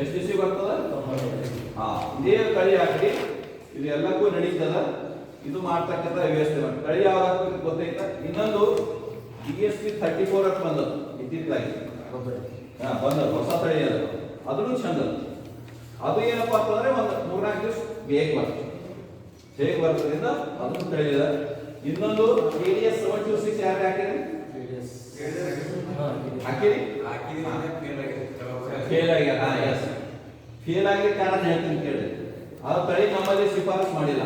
ಎಷ್ಟು ದಿವಸ ಬರ್ತದ? ಹಾ ಇದೇ ಕಳಿ ಹಾಕಿ ಇದು ಎಲ್ಲಕ್ಕೂ ನಡೀತದ. ಇದು ಮಾಡ್ತಕ್ಕಂಥ ವ್ಯವಸ್ಥೆ ಮಾಡಿ ಕಳಿ ಯಾವಾಗ ಗೊತ್ತೈತ ಇನ್ನೊಂದು D S P thirty four ಅಂತ ಬಂದದ್ದು ಇದ್ದಿದ್ದಾಗಿ ಹಾ ಬಂದದ್ದು ಹೊಸ ತಳಿ ಅದು. ಅದನ್ನು ಚಂದ ಅದು. ಏನಪ್ಪ ಅಂತಂದ್ರೆ ಒಂದು ಮೂರ್ನಾಲ್ಕು ದಿವಸ ಬೇಗ ಬರ್ತದೆ. ಬೇಗ ಬರ್ತದ್ರಿಂದ ಅದನ್ನು ತಳಿಯದ. ಇನ್ನೊಂದು K D S seven two six ಯಾರು ಹಾಕಿರಿ? ಹಾಕಿರಿ. ಫೇಲ್ ಆಗ್ಯಾರ ಫೇಲ್ ಆಗಿ ಕಾರಣ ಹೇಳ್ತೀನಿ ಕೇಳಿ. ಅವ್ರ ತಳಿ ನಮ್ಮಲ್ಲಿ ಶಿಫಾರಸ್ ಮಾಡಿಲ್ಲ.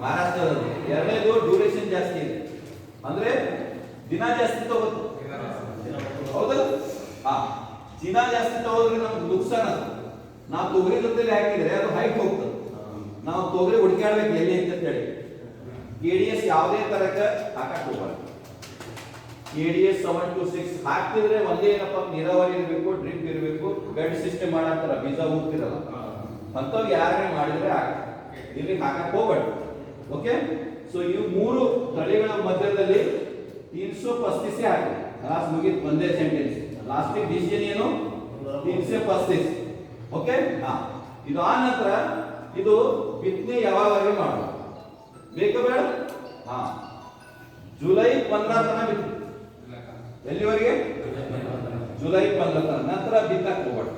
ಮಹಾರಾಷ್ಟ್ರದಲ್ಲಿ ಎರಡನೇದು ಡ್ಯೂರೇಷನ್ ಜಾಸ್ತಿ ಇದೆ. ಅಂದ್ರೆ ದಿನ ಜಾಸ್ತಿ ತಗೋದು. ಹೌದಲ್ಲ ಹಾ ದಿನ ಜಾಸ್ತಿ ತಗೋದ್ರೆ ನಮ್ಗೆ ನುಕ್ಸಾನ ನಾವು ತೊಗರಿ ಜೊತೆಲಿ ಹಾಕಿದ್ರೆ ಅದು ಹೈಕ್ ಹೋಗ್ತದೆ. ನಾವು ತೊಗರಿ ಹುಡುಕಾಡ್ಬೇಕು ಎಲ್ಲಿ ಅಂತ ಹೇಳಿ ಕೆ ಡಿ ಎಸ್ ಯಾವುದೇ ತರಕ ಹಾಕಕ್ ಹೋಗ್ಬಾರ್ದು. K D S seven two six ಹಾಕ್ತಿದ್ರೆ ಒಂದೇ ಏನಪ್ಪ? ನೀರಾವರಿ ಇರಬೇಕು ಡ್ರಿಪ್ ಇರಬೇಕು ಬೆಡ್ ಸಿಸ್ಟಮ್ ಮಾಡಾಕ್ತಾರ ಬೀಜ ಹೋಗ್ತಿರಲ್ಲ ಅಂಥವ್ ಯಾರೇ ಮಾಡಿದ್ರೆ ಇಲ್ಲಿ ಹಾಕಕ್ ಹೋಗ್ಬೇಡ. ಓಕೆ ಸೊ ಇವು ಮೂರು ತಳಿಗಳ ಮಧ್ಯದಲ್ಲಿ ತೀನ್ಸೋ, ಪಸ್ತಿಸೆ ಹಾಕಿ ಲಾಸ್ಟ್ ಮುಗಿತ್, ಒಂದೇ ಸೆಂಟೆನ್ಸ್ ಲಾಸ್ಟಿಗೆ ಡಿಸಿಷನ್ ಏನು? ತೀನ್ಸೆ, ಪಸ್ತಿಸ್. ಓಕೆ ಹಾ. ಇದು ಆ ನಂತರ ಇದು ಬಿತ್ತನೆ ಯಾವಾಗಲೂ ಮಾಡೋದು ಬೇಕು ಬೇಡ? ಹಾ. ಜುಲೈ ಪಂದ್ರ ತನಕ ಬಿತ್ತು ಎಲ್ಲಿವರೆಗೆ? ಜುಲೈ ಪಂದ್ರ ನಂತರ ಬಿತ್ತಕ್ಕೆ ಹೋಗ್ಬೇಡ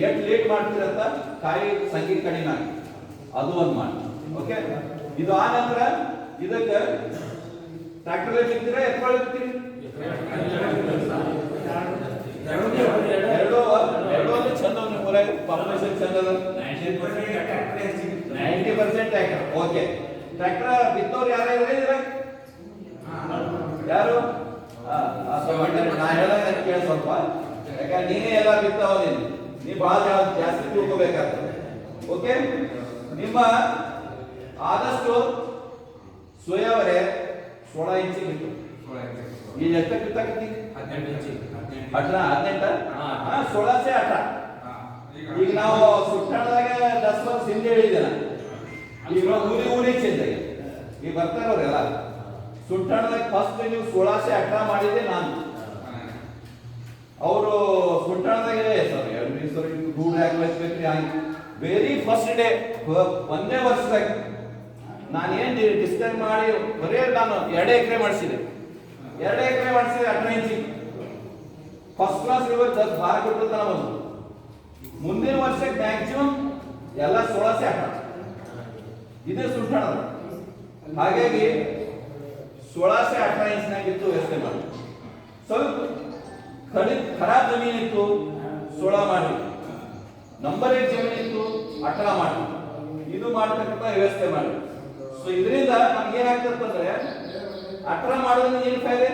ಎಷ್ಟು ಲೇಟ್ ಮಾಡ್ತೀರಂತ ಕಾಯಿ ಸಂಖ್ಯೆ ಕಡಿಮೆ ಆಗಿ. ಅದು ಒಂದು ಮಾಡಿ ಓಕೆ ಇದು ಆ ನಂತರ ಇದಕ್ಕೆ ಟ್ರ್ಯಾಕ್ಟರ್ ಬಿತ್ತೀರಾ ಎತ್ಕೊಳ್ಳಿ ಬಿತ್ತೀರಿ ಚಂದ ನೈಂಟಿ ಪರ್ಸೆಂಟ್ ಓಕೆ ಬಿತ್ತೋರು ಯಾರು ಯಾರು? ಆ, ಆ ಸಂಬಂಧ ನಾ ಹೇಳೋದ ಕೇಳಿ ಸ್ವಲ್ಪ. ಯಾಕಂದ್ರೆ ನೀನೇ ಎಲ್ಲ ಬಿತ್ತಾವ ನೀನು ನೀ ಬಹಳ ಜಾಸ್ತಿ ತಿಳ್ಕೋಬೇಕಾಗ್ತದೆ ಓಕೆ ನಿಮ್ಮ ಆದಷ್ಟು ಸೋಯಾವರೆ ಸೋಳ ಇಂಚಿ ಬಿತ್ತು ಈಗ ಎಷ್ಟು ಬಿತ್ತಾಕತ್ತಿ ಹದಿನೆಂಟ ಹಾ ಸೋಳಸೆ ಅಟ ಈಗ ನಾವು ಸುಟ್ಟಾಡದಾಗ ದಸ್ ವರ್ಷ ಹಿಂದೆ ಹೇಳಿದ್ದೇನ ಈಗ ಊರಿ ಊರಿ ಆಗಿದೆ ಈಗ ಬರ್ತಾರವ್ರೆಲ್ಲ ಸುಟ್ಟಣದಾಗ ಫಸ್ಟ್ ನೀವು ಸೋಳಾಸೆ ಅಟ್ರ ಮಾಡಿದ್ದೆ ನಾನು. ಅವರು ಸುಟ್ಟಣದಾಗೆ ಸರ್ ಎರಡು ಸರ್ ರೂಢ ಹಂಗೆ. ವೆರಿ ಫಸ್ಟ್ ಡೇ ಒಂದೇ ವರ್ಷದಾಗ ನಾನು ಏನ್ ಡಿಸ್ಕಸ್ ಮಾಡಿ, ಬರೇ ನಾನು ಎರಡು ಎಕರೆ ಮಾಡಿಸಿದೆ. ಎರಡು ಎಕರೆ ಮಾಡಿಸಿದೆ ಹದಿನೈದು ಇಂಚಿ ಫಸ್ಟ್ ಕ್ಲಾಸ್ ಇವತ್ತು ದಸ್ ಭಾರ ಕೊಟ್ಟು ನಾನು ಮುಂದಿನ ವರ್ಷಕ್ಕೆ ಮ್ಯಾಕ್ಸಿಮಮ್ ಎಲ್ಲ ಸೋಳಾಸೆ ಆಟ ಇದೇ ಸುಟ್ಟಣ ಹಾಗಾಗಿ ಅಠರ ಇಂಚ್ನಾಗಿತ್ತು ವ್ಯವಸ್ಥೆ ಮಾಡಿ ಸ್ವಲ್ಪ ಕಡಿ ಖರಾಬ್ ಜಮೀನ್ ಇತ್ತು ಸೋಳ ಮಾಡಿ ನಂಬರ್ ಏಟ್ ಜಮೀನ್ ಇತ್ತು ಅಠರ ಮಾಡಿ ಇದು ಮಾಡ್ತಕ್ಕಂಥ ವ್ಯವಸ್ಥೆ ಮಾಡಿ ಸೊ ಇದರಿಂದ ನಮ್ಗೆ ಏನಾಗ್ತದಂದ್ರೆ ಅಠರ ಮಾಡೋದ್ರಿಂದ ಏನು ಫಾಯ್ದೆ?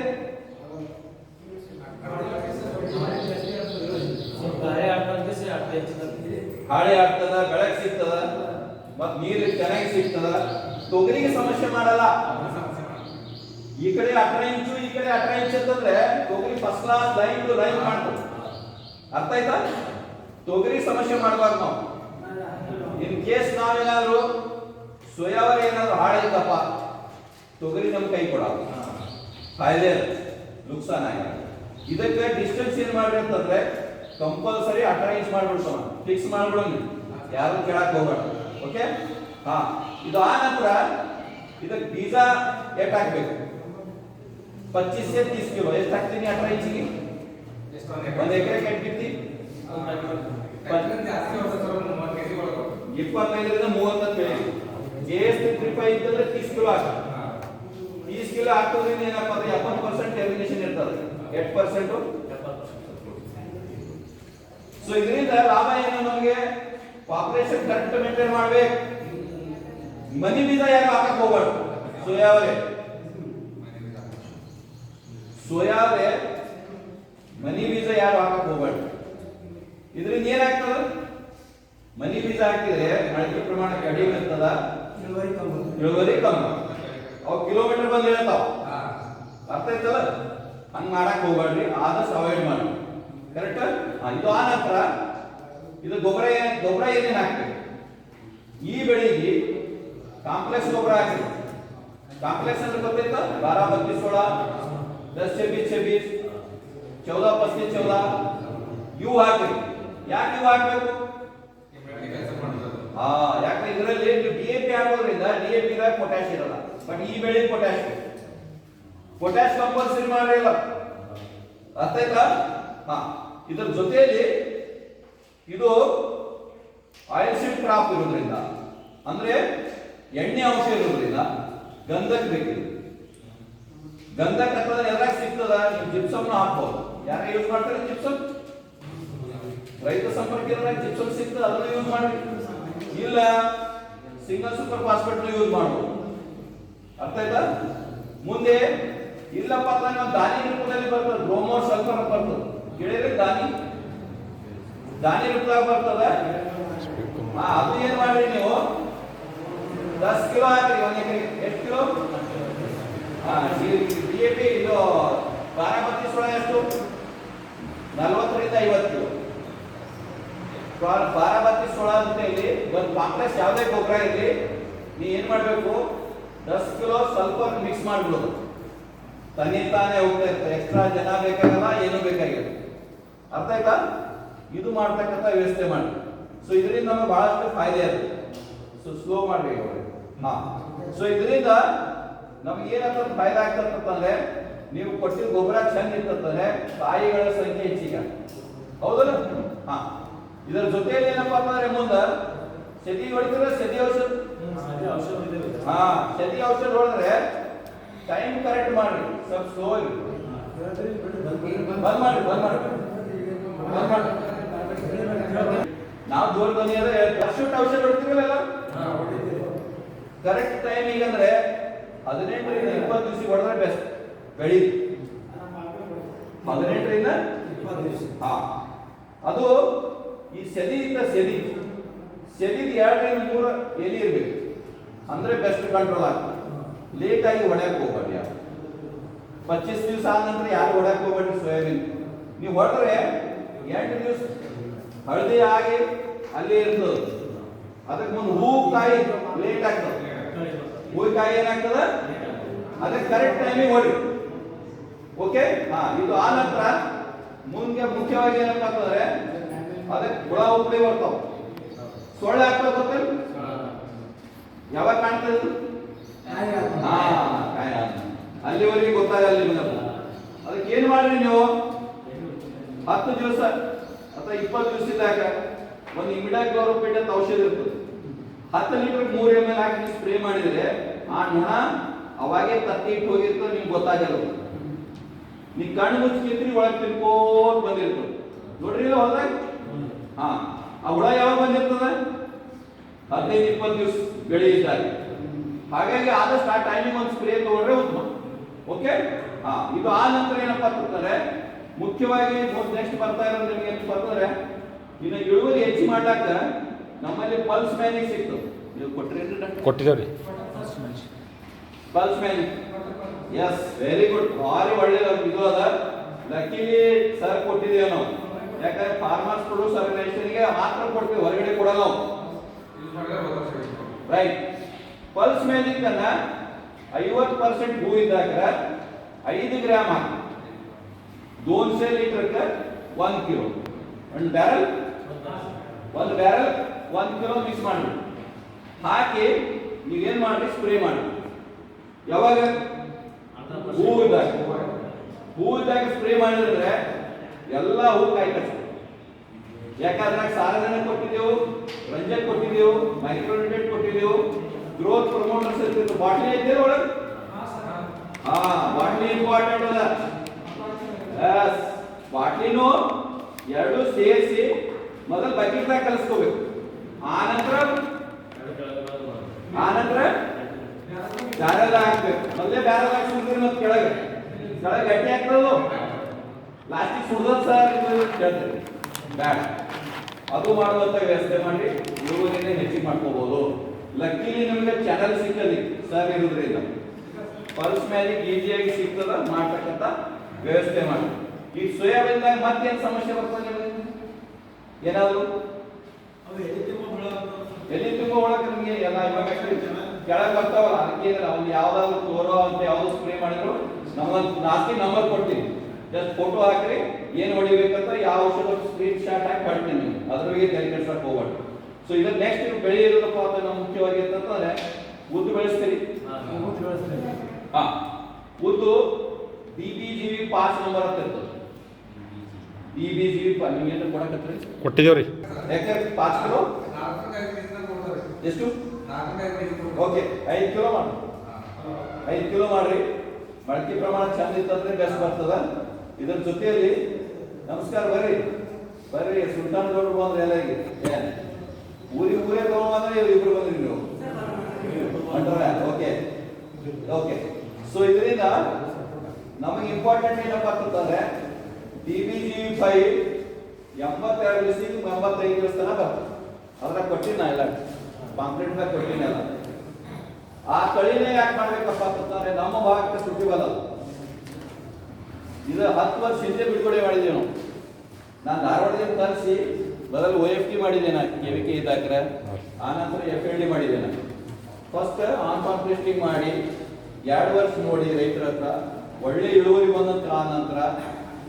ಹಾಳೆ ಆಗ್ತದ, ಬೆಳಕ್ ಸಿಗ್ತದ, ಮತ್ ನೀರು ಚೆನ್ನಾಗಿ ಸಿಗ್ತದ. ತೊಗರಿಗೆ ಸಮಸ್ಯೆ ಮಾಡಲ್ಲ. ಈ ಕಡೆ ಅಠರ ಇಂಚು, ಈ ಕಡೆ ಅಠರ ಇಂಚು ಅಂತಂದ್ರೆ ತೊಗರಿ first class line two line ಮಾಡ್ತದೆ ಅರ್ಥ ಆಯ್ತಾ? ತೊಗರಿ ಸಮಸ್ಯೆ ಮಾಡಬಾರ್ದು ನಾವು. ಇನ್ ಕೇಸ್ ನಾವೇನಾದ್ರು ಸೋಯಾವರಿ ಏನಾದ್ರು ಹಾಳಾಯ್ತಪ್ಪ ತೊಗರಿ ನಮ್ ಕೈ ಕೊಡ ಫಾಯ್ದೆ ನುಕ್ಸಾನ ಆಗಿದೆ. ಇದಕ್ಕೆ ಡಿಸ್ಟೆನ್ಸ್ ಏನ್ ಮಾಡ್ರಿ ಅಂತಂದ್ರೆ ಕಂಪಲ್ಸರಿ ಅಠರ ಇಂಚ್ ಮಾಡ್ಬಿಡ್ಸೋಣ ಫಿಕ್ಸ್ ಮಾಡ್ಬಿಡೋಣ ಯಾರು ಕೇಳಕ್ ಹೋಗೋಣ ಓಕೆ ಹಾ. ಇದು ಆ ನಂತರ ಇದಕ್ಕೆ ಬೀಜ ಎಟ್ ಹಾಕ್ಬೇಕು. ಪಚ್ಚೀಸ್ से तीस किलो ಎಷ್ಟು ಹಾಕ್ತೀನಿ ಅಠರ ಇಂಚಿಗೆ ಒಂದ್ ಎಕರೆ ಕೆಟ್ಟ ಬಿತ್ತಿ ಇಪ್ಪತ್ತೈದರಿಂದ ಮೂವತ್ತ ಬೆಳೆ ಎಷ್ಟು ಟ್ರಿಪ್ ಇದ್ದಂದ್ರೆ ತೀಸ್ ಕಿಲೋ ಹಾಕ ತೀಸ್ ಕಿಲೋ ಹಾಕೋದ್ರಿಂದ ಏನಪ್ಪ ಅಂದ್ರೆ ಎಪ್ಪತ್ತು ಪರ್ಸೆಂಟ್ ಟರ್ಮಿನೇಷನ್ ಇರ್ತದೆ ಎಷ್ಟು ಪರ್ಸೆಂಟ್ ಸೊ ಇದರಿಂದ ಲಾಭ ಏನು ನಮಗೆ ಪಾಪ್ಯುಲೇಷನ್ ಕರೆಕ್ಟ್ ಮೇಂಟೈನ್ ಮಾಡ್ಬೇಕು ಮನಿ ಬೀಜ ಯಾರು ಹಾಕಕ್ ಹೋಗ್ಬಾರ್ದು ಸೋಯಾವರೆ ಮನಿ ಬೀಜ ಯಾರು ಹಾಕಕ್ ಹೋಗ್ಬಾರ್ದು ಇದರಿಂದ ಏನಾಗ್ತದ? ಮನಿ ಬೀಜ ಹಾಕಿದ್ರೆ ಮೊಳಕೆ ಪ್ರಮಾಣ ಕಡಿಮೆ ಇರ್ತದ. ಇಳುವರಿ ಕಮ್ಮಿ ಅವು ಕಿಲೋಮೀಟರ್ ಬಂದು ಹೇಳ್ತಾವ. ಅರ್ಥ ಆಯ್ತಲ್ಲ? ಹಂಗ್ ಮಾಡಕ್ ಹೋಗ್ಬೇಡ್ರಿ ಆದಷ್ಟು ಅವಾಯ್ಡ್ ಮಾಡಿ ಕರೆಕ್ಟ್ ಇದು ಆ ನಂತರ ಇದು ಗೊಬ್ಬರ ಏನ್ ಗೊಬ್ಬರ ಏನೇನು ಹಾಕ್ಬೇಕು ಈ ಬೆಳೆಗೆ ಕಾಂಪ್ಲೆಕ್ಸ್ ಗೊಬ್ಬರ ಹಾಕಿ ಕಾಂಪ್ಲೆಕ್ಸ್ ಅಂದ್ರೆ ಗೊತ್ತೈತ ಬಾರ ಬತ್ತಿಸೋಳ ಸೋಳ ದಸ್ ಛಬ್ಬೀಸ್ ಛಬ್ಬೀಸ್ ಚೌದ ಪಸ್ತೀಸ್ ಚೌದ ಇವು ಹಾಕಿ ಯಾಕೆ ಇವು ಹಾಕಬೇಕು ಹಾ ಯಾಕೆ ಇದರಲ್ಲಿ ಡಿ ಎ ಪಿ ಹಾಕೋದ್ರಿಂದ ಡಿ ಎ ಪಿ ಪೊಟ್ಯಾಶ್ ಇರಲ್ಲ. ಬಟ್ ಈ ಬೆಳೆ ಪೊಟ್ಯಾಶ್ ಪೊಟ್ಯಾಶ್ ಕಂಪಲ್ಸರಿ ಮಾಡಿಲ್ಲ ಅರ್ಥ ಆಯ್ತಾ? ಹಾ ಇದ್ರ ಜೊತೆಯಲ್ಲಿ ಇದು ಆಯಿಲ್ ಸೀಡ್ ಕ್ರಾಪ್ ಇರೋದ್ರಿಂದ ಅಂದ್ರೆ ಎಣ್ಣೆ ಅಂಶ ಇರೋದ್ರಿಂದ ಗಂಧಕ್ ಬೇಕಿದೆ. ಗಂಧಕ್ ಅಥವಾ ಎದ್ರಾಗ ಸಿಗ್ತದ? ನೀವು ಜಿಪ್ಸಮ್ ಹಾಕ್ಬೋದು. ಯಾರ ಯೂಸ್ ಮಾಡ್ತಾರೆ ಜಿಪ್ಸಮ್ ರೈತ ಸಂಪರ್ಕ ಜಿಪ್ಸಮ್ ಸಿಗ್ತದೆ? ಅದನ್ನ ಯೂಸ್ ಮಾಡಿ. ಇಲ್ಲ. ಸಿಂಗಲ್ ಸೂಪರ್ ಫಾಸ್ಫೇಟ್ ಯೂಸ್ ಮಾಡ್ಬೋದು. ಅರ್ಥ ಆಯ್ತಾ? ಮುಂದೆ, ಇಲ್ಲಪ್ಪ ನಾನು ನಾವು ದಾನಿ ರೂಪದಲ್ಲಿ ಬರ್ತದೆ. ಬ್ರೋಮೋ ಸಲ್ಫರ್ ಬರ್ತದೆ. ಕೇಳಿದ್ರೆ ದಾನಿ ದಾನಿ ರೂಪದಾಗ ಬರ್ತದ? ಅದು ಏನ್ ಮಾಡ್ರಿ ನೀವು? ದಸ್ ಕಿಲೋ ಹಾಕ್ರಿ, ಒಂದ್ ಎಕರೆಗೆ. ಎಷ್ಟು ಕಿಲೋ? ಹಾ ಪಿ ಇದು ಬಾರಾಮತಿ ಸೋಳ ಎಷ್ಟು? ನಲವತ್ತರಿಂದ ಐವತ್ತು. ಬಾರಾಮತಿ ಸೋಳ ಅಂತ ಇಲ್ಲಿ ಒಂದು ಕಾಂಪ್ಲೆಕ್ಸ್ ಯಾವುದೇ ಗೊಬ್ಬರ ಇರಲಿ, ನೀ ಏನು ಮಾಡಬೇಕು? ದಸ್ ಕಿಲೋ ಸ್ವಲ್ಪ ಮಿಕ್ಸ್ ಮಾಡ್ಬಿಡೋದು. ತನ್ನಿ ತಾನೇ ಹೋಗ್ತಾ ಇರ್ತದೆ ಎಕ್ಸ್ಟ್ರಾ ಜನ ಬೇಕಾಗಲ್ಲ, ಏನು ಬೇಕಾಗಿಲ್ಲ. ಅರ್ಥ ಆಯ್ತಾ? ಇದು ಮಾಡ್ತಕ್ಕಂಥ ವ್ಯವಸ್ಥೆ ಮಾಡಿ. ಸೊ ಇದರಿಂದ ನಮಗೆ ಬಹಳಷ್ಟು ಫಾಯ್ದೆ ಇರುತ್ತೆ. ಸೊ ಸ್ಲೋ ಮಾಡ್ಬೇಕು. ಹಾ. ಸೊ ಇದರಿಂದ ನಮ್ಗೆ ಏನಂತ ಫೈಲ್ ಆಗ್ತದಂದ್ರೆ ನೀವು ಕೊಟ್ಟಿದ್ದ ಗೊಬ್ಬರ ಚಂದ ಇರ್ತಂದ್ರೆ ಕಾಯಿಗಳ ಸಂಖ್ಯೆ ಹೆಚ್ಚಿಗೆ. ಹೌದಲ್ಲ? ಹಾ. ಇದರ ಜೊತೆಯಲ್ಲಿ ಏನಪ್ಪಾ ಅಂತಂದ್ರೆ ಮುಂದ ಸತಿ ಹೊಡಿತಾರೆ? ಸತಿ ಔಷಧ? ಹಾ ಸತಿ ಔಷಧ ಹೊಡೆದ್ರೆ ಟೈಮ್ ಕರೆಕ್ಟ್ ಮಾಡ್ರಿ. ಸ್ವಲ್ಪ ಸ್ಲೋ ಇರಿ ಬಂದ್ ಮಾಡಿ ಬಂದ್ ಮಾಡಿ ಬಂದ್ ಮಾಡಿ ನಾವು ದೂರ ಧ್ವನಿಯಾದ್ರೆ ವರ್ಷ ಔಷಧ ಹೊಡಿತೀವಲ್ಲ ಕರೆಕ್ಟ್ ಟೈಮಿಂಗ್ ಅಂದ್ರೆ ಹದಿನೆಂಟರಿಂದ ಇಪ್ಪತ್ತು ದಿವಸ ಹೊಡೆದ್ರೆ ಬೆಸ್ಟ್ ಬೆಳಿ. ಹದಿನೆಂಟರಿಂದ ಹಾ. ಅದು ಈ ಸೆದಿಯಿಂದ ಸೆದಿ. ಸೆದಿದ ಎರಡರಿಂದ ಮೂರು ಎಲಿ ಇರಬೇಕು. ಅಂದ್ರೆ ಬೆಸ್ಟ್ ಕಂಟ್ರೋಲ್ ಆಗ್ತದೆ. ಲೇಟ್ ಆಗಿ ಹೊಡ್ಯಕ್ ಹೋಗ್ಬೇಡಿ ಯಾರು ಪಚ್ಚೀಸ್ ದಿವಸ ಆದ ನಂತರ ಯಾರು ಹೊಡೆಯಕ್ಕೆ ಹೋಗ್ಬೇಡಿ ಸೋಯಾಬೀನ್. ನೀವು ಹೊಡೆದ್ರೆ ಎಂಟು ದಿವಸ ಹಳದಿ ಆಗಿ ಅಲ್ಲಿ ಇರ್ತದೆ. ಅದಕ್ಕೆ ಮುಂದೆ ಹೂ ಕಾಯಿ ಲೇಟ್ ಆಗ್ತದೆ. ಹೂ ಏನಾಗ್ತದ? ಅದಕ್ಕೆ ಕರೆಕ್ಟ್ ಟೈಮಿಗೆ ಹೊಡಿ ಓಕೆ ಹಾ, ಇದು ಆ ನಂತರ ಮುಂದೆ ಮುಖ್ಯವಾಗಿ ಏನಪ್ಪ ಅಂತಂದ್ರೆ ಅದಕ್ಕೆ ಹುಳ ಉಪ್ಪಳಿ ಬರ್ತಾವ. ಸೊಳ್ಳೆ ಆಗ್ತದೆ ಗೊತ್ತಿಲ್ಲ ಯಾವಾಗ ಕಾಣ್ತದೆ? ಹಾ ಅಲ್ಲಿವರೆಗೆ ಗೊತ್ತಾಗಲ್ಲ ನಿಮ್ಗೆ ಅದು. ಅದಕ್ಕೆ ಏನ್ ಮಾಡ್ರಿ ನೀವು? ಹತ್ತು ದಿವಸ ಅಥವಾ ಇಪ್ಪತ್ತು ದಿವಸದಾಗ ಒಂದು ಇಮಿಡಾಕ್ಲೋರೋಪೇಟ್ ಅಂತ ಔಷಧಿ ಇರ್ತದೆ. ಹತ್ತು ಲೀಟರ್ ಮೂರು ಎಂ ಎಲ್ ಹಾಕಿ ಸ್ಪ್ರೇ ಮಾಡಿದ್ರೆ ಆ ನೊಣ ಅವಾಗೆ ತತ್ತಿ ಇಟ್ಟು ಹೋಗಿರ್ತದೆ, ನಿಮ್ಗೆ ಗೊತ್ತಾಗಲ್ಲ. ನೀ ಕಣ್ಣು ಮುಚ್ಚಿದ್ರಿ ಒಳಗೆ ತಿನ್ಕೋತ್ ಬಂದಿರ್ತದೆ. ನೋಡ್ರಿ ಹೊಲದಾಗ? ಹಾ. ಆ ಹುಳ ಯಾವಾಗ ಬಂದಿರ್ತದ? ಹದಿನೈದು, ಇಪ್ಪತ್ತು ದಿವಸ ಬೆಳೆ ಇದ್ದಾಗ. ಹಾಗಾಗಿ ಆದಷ್ಟು ಆ ಟೈಮಿಗೆ ಒಂದು ಸ್ಪ್ರೇ ತಗೊಂಡ್ರೆ ಉತ್ತಮ. ಓಕೆ ಹಾ. ಇದು ಆ ನಂತರ ಏನಪ್ಪಾ ಅಂತಂದ್ರೆ, ಮುಖ್ಯವಾಗಿ ನೆಕ್ಸ್ಟ್ ಬರ್ತಾ ಇರೋದು ನಿಮ್ಗೆ ಏನಪ್ಪ ಇನ್ನು ಇಳುವರಿ ಹೆಚ್ಚು ಮಾಡ್ಲಾಕ ನಮ್ಮಲ್ಲಿ ಪಲ್ಸ್ ಮ್ಯಾನಿಕ್ ಸಿಕ್ತು. ನೀವು ಕೊಟ್ಟಿರೇನು doctor? Pulse man S very good ಭಾರಿ ಒಳ್ಳೆ ಇದು ಅದ. ಲಕ್ಕಿಲಿ ಸರ್ ಕೊಟ್ಟಿದ್ದೇವೆ ನಾವು. ಯಾಕಂದ್ರೆ ಫಾರ್ಮರ್ಸ್ ಪ್ರೊಡ್ಯೂಸ್ ಆರ್ಗನೈಸೇಷನ್ಗೆ ಮಾತ್ರ ಕೊಡ್ತೀವಿ. ಹೊರಗಡೆ ಕೊಡಲ್ಲ ನಾವು ರೈಟ್ ಪಲ್ಸ್ ಮ್ಯಾಜಿಕ್ ಅನ್ನ ಐವತ್ತು ಪರ್ಸೆಂಟ್ ಹೂ ಇದ್ದಾಗ ಐದು ಗ್ರಾಮ್ ಹಾಕಿ. ದೋನ್ಸೆ ಲೀಟರ್ಗೆ ಒಂದು ಕಿಲೋ. ಒಂದು ಬ್ಯಾರಲ್ ಒಂದು ಬ್ಯಾರಲ್ ಒಂದು ಕಿಲೋ ಮಿಕ್ಸ್ ಮಾಡಿ ಹಾಕಿ ನೀವೇನು ಮಾಡಿ ಸ್ಪ್ರೇ ಮಾಡಿ ಯಾವಾಗ? ಹೂ ಇದ್ದಾಗ. ಹೂ ಇದ್ದಾಗ ಸ್ಪ್ರೇ ಮಾಡಿದ್ರೆ ಎಲ್ಲ ಹೂ ಕಾಯಿ ಯಾಕಂದ್ರೆ ಸಾರಜನಕ ಕೊಟ್ಟಿದ್ದೆವು ರಂಜಕ್ ಕೊಟ್ಟಿದ್ದೆವು ಮೈಕ್ರೋನ್ಯೂಟ್ರಿಯೆಂಟ್ ಕೊಟ್ಟಿದ್ದೆವು ಗ್ರೋತ್ ಪ್ರಮೋಟರ್ಸ್ ಇರ್ತಿತ್ತು ಬಾಟ್ಲಿ ಐತೆ ಒಳಗೆ? ಹಾ ಬಾಟ್ಲಿ ಇಂಪಾರ್ಟೆಂಟ್ ಅದ ಬಾಟ್ಲಿನೂ ಎರಡು ಸೇರಿಸಿ ಮೊದಲು ಬಕೆಟ್ದಾಗ ಕಲಿಸ್ಕೋಬೇಕು. ಆನಂತರ? ಆ ನಂತರ ಬ್ಯಾರಲ್ ಹಾಕ್ಬೇಕು ಮೊದಲೇ ಬ್ಯಾರಲ್ ಹಾಕಿ ಸುಡ್ತೀರಿ ಮತ್ತೆ ಕೆಳಗೆ. ಕೆಳಗೆ ಗಟ್ಟಿ ಆಗ್ತದದು ಲಾಸ್ಟಿಗೆ ಸುಡ್ದ ಸರ್ ಇದು ಕೇಳ್ತೀರಿ ಬ್ಯಾಡ. ಅದು ಮಾಡುವಂತ ವ್ಯವಸ್ಥೆ ಮಾಡಿ ಇಳುವರಿನೇ ಹೆಚ್ಚಿಗೆ ಮಾಡ್ಕೋಬಹುದು ಲಕ್ಕಿಲಿ ನಿಮಗೆ ಚಾನಲ್ ಸಿಕ್ಕಲಿ. ಸರ್ ಇರೋದ್ರಿಂದ. ಪಲ್ಸ್ ಮೇಲೆ ಈಸಿಯಾಗಿ ಸಿಗ್ತದ ಮಾಡ್ತಕ್ಕಂಥ ವ್ಯವಸ್ಥೆ ಮಾಡಿ. ಈಗ ಸೋಯಾಬೀನ್ದಾಗ ಮತ್ತೇನು ಸಮಸ್ಯೆ ಬರ್ತದೆ ನಿಮಗೆ? ಏನಾದ್ರು? ಎಲ್ಲಿ ತುಂಬ ಒಳಗೆ ನಿಮಗೆ ಎಲ್ಲ ಇವಾಗ ಕೆಳಗೆ ಬರ್ತಾವಲ್ಲ ಅದಕ್ಕೆ ಅವ್ನು ಯಾವ್ದಾದ್ರು ತೋರೋ ಅಂತ ಯಾವ್ದು ಸ್ಪ್ರೇ ಮಾಡಿದ್ರು ನಮ್ಮ ನಾಲ್ಕು ನಂಬರ್ ಕೊಡ್ತೀವಿ ಜಸ್ಟ್ ಫೋಟೋ ಹಾಕ್ರಿ ಏನ್ ಹೊಡಿಬೇಕಂತ ಯಾವ ಔಷಧ ಸ್ಕ್ರೀನ್ ಶಾಟ್ ಹಾಕಿ ಕಳ್ತೀನಿ ನಿಮ್ಗೆ. ಅದ್ರ ಬಗ್ಗೆ ತಲೆ ಕೆಡ್ಸಕ್ ಹೋಗ್ಬಾರ್ದು ಸೊ ಇದ್ರ ನೆಕ್ಸ್ಟ್ ನೀವು ಬೆಳೆ ಇರೋದಪ್ಪ ಅಂತ ನಾವು ಮುಖ್ಯವಾಗಿ ಅಂತಂದ್ರೆ ಉದ್ದು ಬೆಳೆಸ್ತೀರಿ? ಹಾ. ಉದ್ದು D B G V pass number ಅಂತ ಇರ್ತದೆ. ಡಿ ಬಿ ಜಿ ನೀವು ಏನು ಕೊಡಕತ್ರಿ ಕೊಟ್ಟಿದ್ದೇವ್ರಿ. ಯಾಕೆ? ಪಾಂಚ್ ಕಿಲೋ? ಎಷ್ಟು? ಓಕೆ ಐದು ಕಿಲೋ ಮಾಡಿ. ಐದು ಕಿಲೋ ಮಾಡ್ರಿ. ಬಳಕೆ ಪ್ರಮಾಣ ಚಂದ ಇತ್ತಂದ್ರೆ ಬೆಸ್ಟ್ ಬರ್ತದ. ಇದ್ರ ಜೊತೆಯಲ್ಲಿ ನಮಸ್ಕಾರ ಬರ್ರಿ. ಬರ್ರಿ ಸುಲ್ತಾನ್ ಗೌಡ್ರು ಬಂದ್ರೆ ಎಲ್ಲ ಊರಿಗೆ ಊರೇ ತಗೊಂಡ್ರೆ ಇಬ್ರು ಬಂದ್ರಿ ನೀವು. ಓಕೆ ಓಕೆ ಸೊ ಇದರಿಂದ ನಮಗೆ ಇಂಪಾರ್ಟೆಂಟ್ ಏನಪ್ಪ ಅಂತಂದ್ರೆ ಟಿ ಬಿ ಫೈವ್ ಎಂಬತ್ತೆರಡು ದಿವಸ ಎಂಬತ್ತೈದು ದಿವಸ ತನಕ ಬರ್ತದೆ. ಅದ್ರ ಕೊಟ್ಟಿನ ಇಲ್ಲ ಕೊಟ್ಟಿನ ಕೊಟ್ಟಿನಲ್ಲ ಆ ಕಳಿನೇ ಯಾಕೆ ಮಾಡ್ಬೇಕಪ್ಪ ಅಂತಂದ್ರೆ ನಮ್ಮ ಭಾಗಕ್ಕೆ ಸುದ್ದಿ ಬರಲ್ಲ ಇದು ಹತ್ತು ವರ್ಷ ಹಿಂದೆ ಬಿಡುಗಡೆ ಮಾಡಿದೆ ನಾವು. ನಾನು ಧಾರವಾಡದಿಂದ ತರಿಸಿ, ಬದಲು ಒ ಎಫ್ ಟಿ ಮಾಡಿದ್ದೆ ನಾನು, ಕೆ ವಿ ಕೆ ಇದ್ದಾಕ್ರೆ ಆ ನಂತರ ಎಫ್ ಎಲ್ ಡಿ ಮಾಡಿದೆ ಫಸ್ಟ್ ಆನ್ ಟೆಸ್ಟಿಂಗ್ ಮಾಡಿ, ಎರಡು ವರ್ಷ ನೋಡಿ ರೈತರ ಹತ್ರ, ಒಳ್ಳೆ ಇಳುವರಿ ಬಂದಂತ ಆ ನಂತರ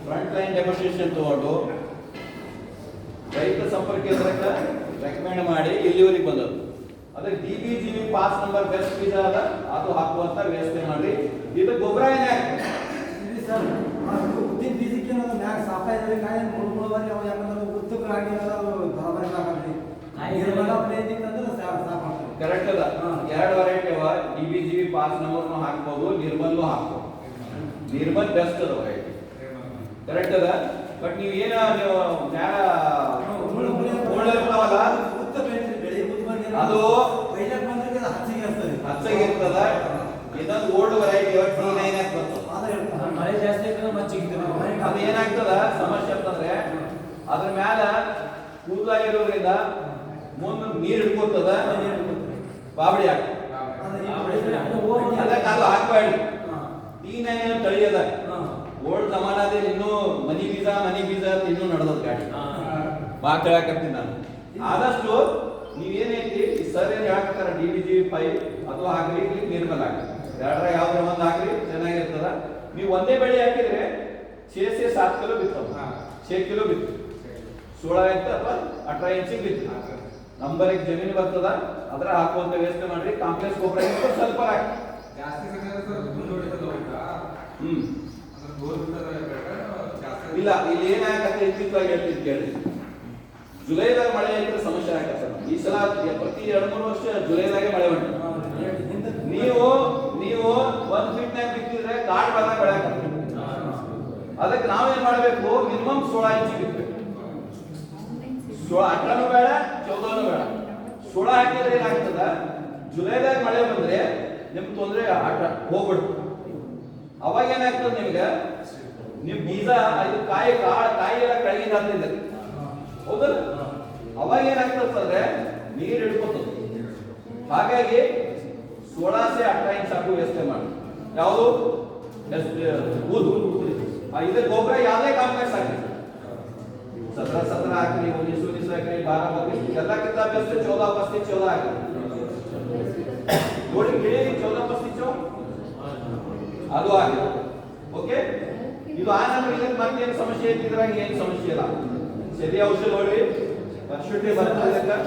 ಫ್ರಂಟ್ ಲೈನ್ ಡೆಮೋಸ್ಟ್ರೇಷನ್ ತಗೊಂಡು ರೈತ ಸಂಪರ್ಕ ಕೇಂದ್ರಕ್ಕೆ ರೆಕಮೆಂಡ್ ಮಾಡಿ ಇಲ್ಲಿವರೆಗೆ ಬಂದದ್ದು. ಅದಕ್ಕೆ D B G B pass number best ಬೀಜ ಅದ ಅದು ಹಾಕುವಂತ ವ್ಯವಸ್ಥೆ ಮಾಡಿ ಇದು ಗೊಬ್ಬರ ಏನೇ ಸರ್ ಉದ್ದಿನ ಬೀಜಕ್ಕೆ ಮ್ಯಾಗ ಸಾಪ ಇದ್ರೆ ಕಾಯಿ ಮುಳು ಮುಳು ಬರೀ ಅವು ಯಾಕಂದ್ರೆ ಉದ್ದಕ್ಕೆ ಸಾಪ್ ಸಾಪ್ ಆಗ್ತದೆ ಕರೆಕ್ಟ್ ಅದ. ಎರಡು ವೆರೈಟಿ ಅವ. D B G B pass ನಂಬರ್ನು ಹಾಕ್ಬೋದು ನಿರ್ಮಲ್ನು ಹಾಕ್ಬೋದು. ನಿರ್ಮಲ್ ಬೆಸ್ಟ್ ಅದ ವೆರೈಟಿ ಕರೆಕ್ಟ್ ಅದ. ಬಟ್ ನೀವು ಏನ ನೀವು ಮ್ಯಾಲ ಅದು ಹಚ್ಚಿಗೆ ಇರ್ತದೆ. ಇನ್ನೊಂದು ಓಲ್ಡ್ ವೆರೈಟಿ ಟಿ ನೈನ್ ಅಂತ ಮಳೆ ಜಾಸ್ತಿ ಮಚ್ಚಿಗೆ ಅದು ಏನಾಗ್ತದ? ಸಮಸ್ಯೆ ಅಂತಂದ್ರೆ ಅದ್ರ ಮ್ಯಾಲ ಮುಂದೆ ನೀರು ಹಿಡ್ಕೊತದ. ಬಾಬಡಿ ಹಾಕಿ ಅದಕ್ಕೆ ಅದು ಹಾಕ್ಬೇಡಿ. ಟಿ ನೈನ್ ತಳಿ ಅದ ಹಾ. ಓಲ್ಡ್ ಜಮಾನದಲ್ಲಿ ಇನ್ನೂ ಮನಿ ಬೀಜ ಮನಿ ಬೀಜ ಅಂತ ಇನ್ನೂ ನಡೆದದ ಗಾಡಿ ಮಾತು ಹೇಳಕತ್ತೀನಿ ನಾನು ಆದಷ್ಟು ನೀವೇನೈತಿ ಈ ಸರ್ ಏನ್ ಹೇಳಕತ್ತಾರ ಡಿ ಬಿ ಜಿ ಫೈವ್ ಅದು ಹಾಕ್ರಿ ಇಲ್ಲಿ ನಿರ್ಮಲ್ ಹಾಕ್ರಿ ಎರಡರ ಯಾವ್ದ್ರ ಒಂದ್ ಹಾಕ್ರಿ ಚೆನ್ನಾಗಿರ್ತದ ನೀವು ಒಂದೇ ಬೆಳೆ ಹಾಕಿದ್ರೆ छह से सात किलो ಬಿತ್ತವ छह किलो ಬಿತ್ತು ಸೋಳ ಇಂಚ್ ಅಥವಾ ಅಠರ ಇಂಚಿಗೆ ಬಿತ್ತು ನಂಬರ್ ಜಮೀನು ಬರ್ತದ ಅದ್ರ ಹಾಕುವಂತ ವ್ಯವಸ್ಥೆ ಮಾಡ್ರಿ ಕಾಂಪ್ಲೆಕ್ಸ್ ಗೊಬ್ಬರ ಇತ್ತು ಸ್ವಲ್ಪ ಹಾಕಿ ಜಾಸ್ತಿ ಸಮಯ ಸರ್ ಮುಂದೆ ಹೊಡಿತದ ಹೋಗ್ತಾ ಹ್ಮ್ ಇಲ್ಲ, ಇಲ್ಲಿ ಏನಾಗತ್ತೆ ಇತ್ತಿತ್ತವಾಗಿ ಹೇಳ್ತೀನಿ ಕೇಳಿ. ಜುಲೈದಾಗ ಮಳೆ ಇದ್ರೆ ಸಮಸ್ಯೆ ಆಗತ್ತೆ ಈ ಸಲ ಪ್ರತಿ ಎರಡು, ಮೂರು ವರ್ಷ ಜುಲೈದಾಗೆ ಮಳೆ ಬಂತು ನೀವು ನೀವು ಒಂದ್ ಫೀಟ್ನಾಗ ಬಿತ್ತಿದ್ರೆ ಕಾಡ್ ಬೆಳೆದಾಗ ಬೆಳೆಯಕತ್ತೆ. ಅದಕ್ಕೆ ನಾವೇನ್ ಮಾಡಬೇಕು? ಮಿನಿಮಮ್ ಸೋಳ ಇಂಚ್ ಬಿತ್ತಬೇಕು ಸೋಳ ಬೇಡ, ಚೌದನು ಬೇಡ. ಸೋಳ ಹಾಕಿದ್ರೆ ಏನಾಗ್ತದ? ಜುಲೈದಾಗ ಮಳೆ ಬಂದ್ರೆ ನಿಮ್ ತೊಂದ್ರೆ ಆಟ, ಹೋಗ್ಬಿಡ್ತು. ಅವಾಗ ಏನಾಗ್ತದೆ ನಿಮ್ಗೆ? ನಿಮ್ ಬೀಜ ಇದು ಕಾಯಿ ಕಾಳು ಕಾಯಿ ಎಲ್ಲ ಕೆಳಗಿಂದ ಹತ್ತಿದೆ ಹೌದಲ್ಲ ಅವಾಗ ಏನಾಗ್ತದೆ ಅಂದ್ರೆ ನೀರು ಹಿಡ್ಕೊತದೆ ಹಾಗಾಗಿ ಸೋಳಾಸೆ ಅಟ್ಟ ಇಂಚ್ ಹಾಕುವ ವ್ಯವಸ್ಥೆ ಮಾಡಿ ಯಾವುದು ಊದು ಆ, ಇದು ಗೊಬ್ಬರ ಯಾವುದೇ ಕಾಂಪ್ಲೆಕ್ಸ್ ಹಾಕಿ सत्रह सत्रह आखिरी उन्नीस उन्नीस आखिरी बारह बत्तीस गला कितना बेस्ट है चौदह पस्तीस चौदह आखिरी ನೋಡಿ ಗಿಳಿಗೆ ಚೌದ ಪಸ್ತಿ ಚೌ ಅದು ಆಗಿದೆ ಓಕೆ ಇದು ಆ ನಂತರ ಮತ್ತೆ ಏನು ಸಮಸ್ಯೆ ಐತಿ ಇದ್ರಾಗ ಏನು ಸಮಸ್ಯೆ ಇಲ್ಲ. ಸರಿ ಔಷಧ ನೋಡಿ. ವರ್ಷಕ್ಕೆ ಬರ್ತದೆ ಇದಕ್ಕೆ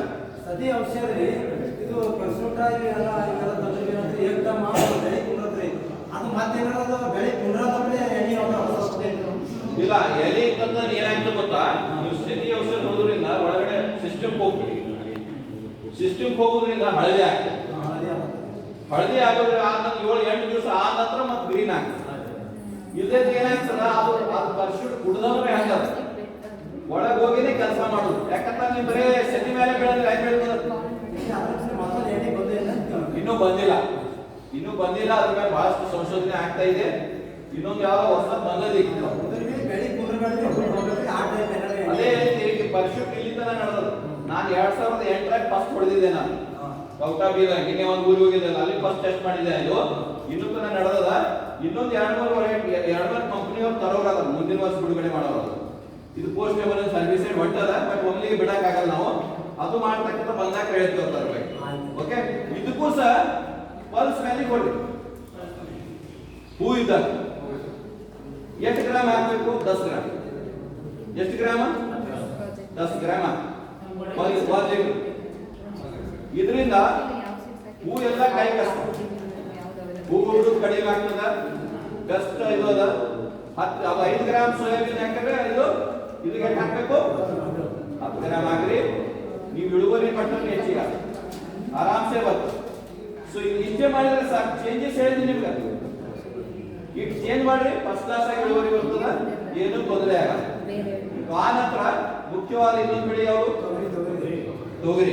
ಸತಿ ಔಷಧ ರೀ ಇದು ಪ್ರಸೂಟಾಗಿ ಎಲ್ಲ ಇವೆಲ್ಲ ಬೆಳೆ ಕುಂಡ್ರತ್ರಿ ಅದು ಬೆಳೆ ಕುಂಡ್ರದಲ್ಲೇ ಎಣ್ಣೆ ಅವ್ರ ಇಲ್ಲ ಎಲೆ ಇತ್ತಂದ್ರೆ ಏನಾಯ್ತು ಗೊತ್ತಾ? ನೀವು ಸದಿ ಔಷಧ ನೋಡೋದ್ರಿಂದ ಒಳಗಡೆ ಸಿಸ್ಟಮ್ ಹೋಗ್ಬಿಡಿ ಸಿಸ್ಟಮ್ ಹೋಗೋದ್ರಿಂದ ಹಳದಿ ಆಗ್ತದೆ. ಹಳದಿ ಆಗೋದ್ರೆ ಆದ ನಂತರ ಏಳು ಎಂಟು ದಿವಸ ಆದ ನಂತರ ಮತ್ತೆ ಗ್ರೀನ್ ಆಗ್ತದೆ. ಇಲ್ಲದೆ ಏನಾಗ್ತದ? ಅದು ಅದು ಪರಿಶುದ್ಧ ಕುಡ್ದವ್ರೆ ಹಂಗ ಒಳಗ್ ಹೋಗಿನೇ ಕೆಲಸ ಮಾಡುದು. ಯಾಕಂದ್ರೆ ನೀವು ಬರೇ ಶನಿ ಮೇಲೆ ಬೆಳೆದ್ರೆ ಹೆಂಗ್ ಇಲ್ಲ ಇನ್ನೂ ಬಂದಿಲ್ಲ. ಇನ್ನೂ ಬಂದಿಲ್ಲ ಅದ್ರ ಮೇಲೆ ಬಹಳಷ್ಟು ಸಂಶೋಧನೆ ಆಗ್ತಾ ಇದೆ. ಇನ್ನೊಂದು ಯಾವ ಹೊಸ ಟೈಪ್ ಅದೇ ರೀತಿ ಪರ್ಶೂಟ್ ಇಲ್ಲಿ ತನ ನಡೆದದು ನಾನು ಎರಡ್ ಸಾವಿರದ ಎಂಟರಾಗ ಫಸ್ಟ್ ಹೊಡೆದಿದ್ದೆ ನಾನು. ಕೌಟಾ ಬೀರ ನಿನ್ನೆ ಒಂದು ಊರಿಗೆ ಹೋಗಿದ್ದೆ ಅಲ್ಲಿ ಫಸ್ಟ್ ಟೆಸ್ಟ್ ಮಾಡಿದ್ದೆ ಇದು ಇನ್ನೂ ತನ ನಡೆದದ. ಇನ್ನೊಂದು ಎರಡು ಮೂರು ವೆರೈಟಿ ಎರಡು ಮೂರು ಕಂಪ್ನಿಯವ್ರು ತರೋರದ ಮುಂದಿನ ವರ್ಷ ಬಿಡುಗಡೆ ಮಾಡೋರು ಇದು ಪೋಸ್ಟ್ ಎಮರ್ಜೆನ್ಸಿ ಸರ್ವಿಸ್ ಹೊಂಟದ ಬಟ್ ಒಮ್ಮೆಗೆ ಬಿಡಕ್ ಆಗಲ್ಲ ನಾವು. ಅದು ಮಾಡ್ತಕ್ಕಂಥ ಬಂದಾಗ ಹೇಳ್ತೀವಿ ತರಬೇಕು ಓಕೆ ಇದಕ್ಕೂ ಸಹ ಪಲ್ಸ್ ವ್ಯಾಲಿ ಕೊಡಿ. ಹೂ ಇದ್ದ ಎಷ್ಟು ಗ್ರಾಮ್ ಹಾಕ್ಬೇಕು? ದಸ್ ಗ್ರಾಮ್. ಎಷ್ಟು ಗ್ರಾಮ? ದಸ್ ಗ್ರಾಮ. ಇದರಿಂದ ಹೂ ಎಲ್ಲ ಕಾಯಿ ಕಷ್ಟ ಹೂ ಬಿಡುದು ಕಡಿಮೆ ಆಗ್ತದ? ಬೆಸ್ಟ್ ಇದು ಅದ ಹತ್ತು ಅದು ಐದು ಗ್ರಾಮ್ ಸೋಯಾಬೀನ್ ಹಾಕಿದ್ರೆ ಇದು ಇದಕ್ಕೆ ಹಾಕಬೇಕು? ಹತ್ತು ಗ್ರಾಮ್ ಹಾಕ್ರಿ ನೀವು ಇಳುವರಿ ಮಟ್ಟ ಹೆಚ್ಚಿಗೆ. ಆರಾಮ್ಸೆ ಬರ್ತದೆ ಸೊ ಇದು ಇಷ್ಟೇ ಮಾಡಿದ್ರೆ ಸಾಕು. ಚೇಂಜಸ್ ಹೇಳಿದ್ವಿ ನಿಮ್ಗೆ. ಈಗ ಚೇಂಜ್ ಮಾಡ್ರಿ? ಫಸ್ಟ್ ಕ್ಲಾಸ್ ಆಗಿ ಇಳುವರಿ ಬರ್ತದ? ಏನು ತೊಂದರೆ ಆಗಲ್ಲ. ಆ ನಂತರ ಮುಖ್ಯವಾದ ಇನ್ನೊಂದು ಬೆಳೆ ಯಾವುದು? ತೊಗರಿ.